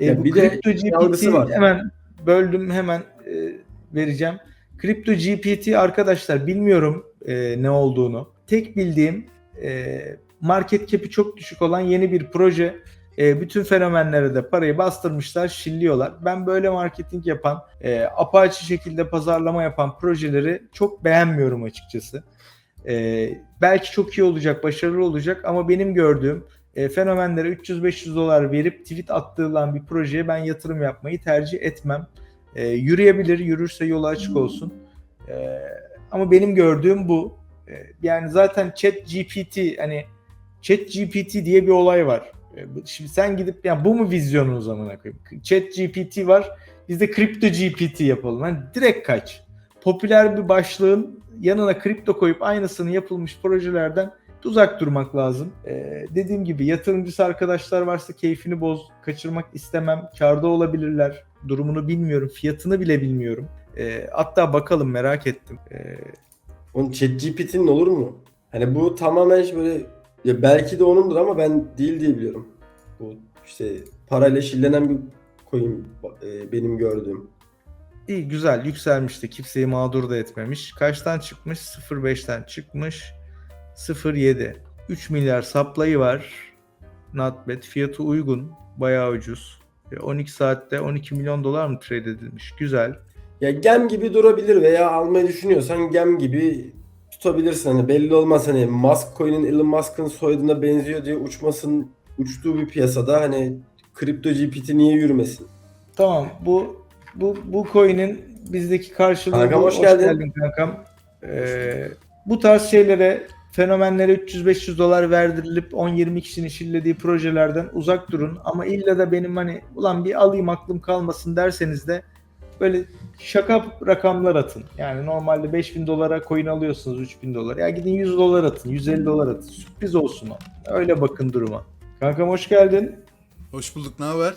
E, bu bir de Crypto GPT var. hemen böldüm hemen e, vereceğim. Crypto GPT arkadaşlar bilmiyorum e, ne olduğunu. Tek bildiğim e, market cap'i çok düşük olan yeni bir proje. E, bütün fenomenlere de parayı bastırmışlar, şilliyorlar. Ben böyle marketing yapan, e, apaçı şekilde pazarlama yapan projeleri çok beğenmiyorum açıkçası. E, belki çok iyi olacak, başarılı olacak ama benim gördüğüm e, fenomenlere 300-500 dolar verip tweet attığılan bir projeye ben yatırım yapmayı tercih etmem. E, yürüyebilir, yürürse yolu açık olsun. E, ama benim gördüğüm bu. E, yani zaten Chat GPT hani Chat GPT diye bir olay var. E, şimdi sen gidip yani bu mu vizyonun o zamana koyayım? Chat GPT var. Biz de kripto GPT yapalım. Hani direkt kaç. Popüler bir başlığın yanına kripto koyup aynısını yapılmış projelerden uzak durmak lazım. Ee, dediğim gibi yatırımcısı arkadaşlar varsa keyfini boz, kaçırmak istemem. Karda olabilirler. Durumunu bilmiyorum, fiyatını bile bilmiyorum. Ee, hatta bakalım merak ettim. Ee, Onun ChatGPT'nin olur mu? Hani bu tamamen böyle ya belki de onundur ama ben değil diye biliyorum. Bu işte parayla şillenen bir coin e, benim gördüğüm. iyi güzel yükselmişti. Kimseyi mağdur da etmemiş. Kaçtan çıkmış? 0.5'ten çıkmış. 0.7. 3 milyar supply'ı var. Not bad. Fiyatı uygun. Bayağı ucuz. E, 12 saatte 12 milyon dolar mı trade edilmiş? Güzel. Ya gem gibi durabilir veya almayı düşünüyorsan gem gibi tutabilirsin. Hani belli olmaz hani Musk coin'in Elon Musk'ın soyadına benziyor diye uçmasın uçtuğu bir piyasada hani kripto GPT niye yürümesin? Tamam bu bu bu coin'in bizdeki karşılığı Kankam, bu. hoş geldin. kankam. Ee, bu tarz şeylere fenomenlere 300-500 dolar verdirilip 10-20 kişinin şillediği projelerden uzak durun. Ama illa da benim hani ulan bir alayım aklım kalmasın derseniz de böyle şaka rakamlar atın. Yani normalde 5000 dolara coin alıyorsunuz 3000 dolar. Ya gidin 100 dolar atın, 150 dolar atın. Sürpriz olsun o. Öyle bakın duruma. Kankam hoş geldin. Hoş bulduk, ne haber?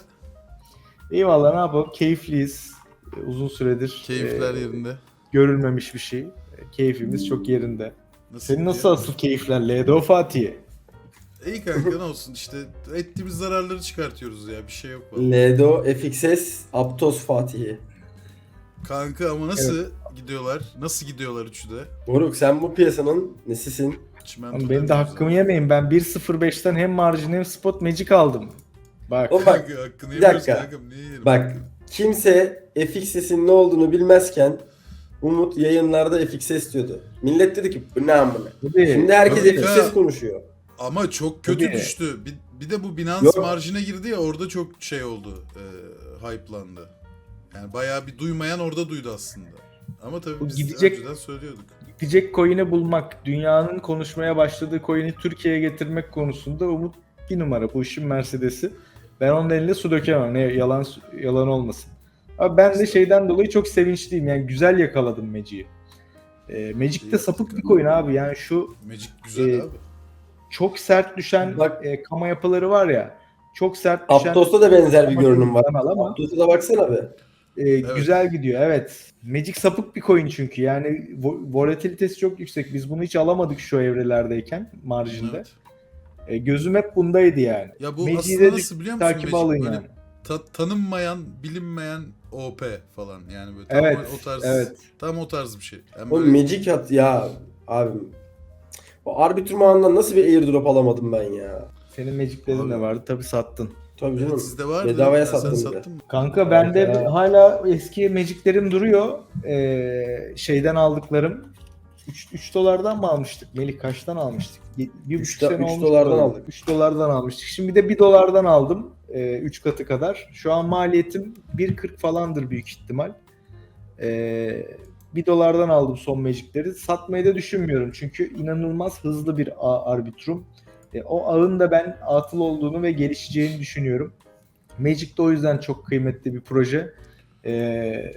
Eyvallah ne yapalım? Keyifliyiz. Ee, Uzun süredir Keyifler e, yerinde. görülmemiş bir şey. Keyfimiz çok yerinde. Nasıl Senin nasıl asıl keyifler Ledo Fatih? İyi kanka ne olsun işte ettiğimiz zararları çıkartıyoruz ya bir şey yok valla. Ledo, FXS, Aptos Fatih'i. Kanka ama nasıl gidiyorlar? Nasıl gidiyorlar üçü de? Moruk sen bu piyasanın nesisin? Çimento Ama benim de hakkımı abi. yemeyin. Ben 1.05'ten hem marjin hem spot magic aldım. Bak. O bak Kanka hakkını bir yemiyoruz dakika. kankam niye? Bak kimse FXS'in ne olduğunu bilmezken Umut yayınlarda FXS diyordu. Millet dedi ki bu ne amına. Şimdi herkes Tabii. FXS konuşuyor. Ama çok kötü Tabii. düştü. Bir, bir de bu Binance Yok. marjine girdi ya orada çok şey oldu. E, hype'landı. Yani bayağı bir duymayan orada duydu aslında. Ama tabii biz gidecek- önceden söylüyorduk. Gidecek coin'i bulmak, dünyanın konuşmaya başladığı coin'i Türkiye'ye getirmek konusunda Umut bir numara. Bu işin Mercedes'i. Ben onun eline su dökemem. Ne yalan yalan olmasın. Ama ben de şeyden dolayı çok sevinçliyim. Yani güzel yakaladım Magic'i. Ee, Magic de sapık bir coin abi. Yani şu Magic güzel Ee, abi. çok sert düşen Bak- e, kama yapıları var ya. Çok sert düşen Aptos'ta da benzer bir görünüm var. ama Aptos'a da baksana be. e, güzel gidiyor. Evet. Magic sapık bir coin çünkü. Yani vo- volatilitesi çok yüksek. Biz bunu hiç alamadık şu evrelerdeyken marjinde. Evet. E, gözüm hep bundaydı yani. Ya bu Magic'i aslında nasıl biliyor musun? Takip Magic? alın Böyle yani. ta- tanınmayan, bilinmeyen OP falan yani böyle tam Evet. o tarz Evet. tam o tarz bir şey. Yani O böyle Magic at ya abi. O Arbitrum ağından nasıl bir airdrop alamadım ben ya. Senin Magic'lerin de vardı. Tabii sattın. Tabii Evet, canım. sizde vardı. Bedavaya sattım sattın mı? Kanka bende hala eski Magic'lerim duruyor. E, şeyden aldıklarım. 3 dolardan mı almıştık? Melih kaçtan almıştık? Ye- Bir buçuk Üç da- sene üç olmuş dolardan aldık. 3 dolardan almıştık. Şimdi bir de 1 dolardan aldım. 3 katı kadar. Şu an maliyetim 1.40 falandır büyük ihtimal. E, 1 dolardan aldım son Magic'leri. Satmayı da düşünmüyorum. Çünkü inanılmaz hızlı bir ağ arbitrum. E, o ağın da ben atıl olduğunu ve gelişeceğini düşünüyorum. Magic de o yüzden çok kıymetli bir proje. E,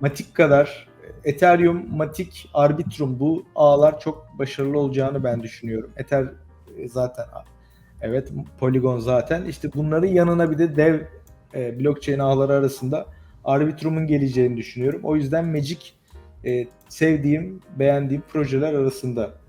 Matic kadar Ethereum, Matic, Arbitrum bu ağlar çok başarılı olacağını ben düşünüyorum. Ether e, zaten evet Polygon zaten işte bunların yanına bir de dev e, blockchain ağları arasında Arbitrum'un geleceğini düşünüyorum. O yüzden Magic e, sevdiğim, beğendiğim projeler arasında.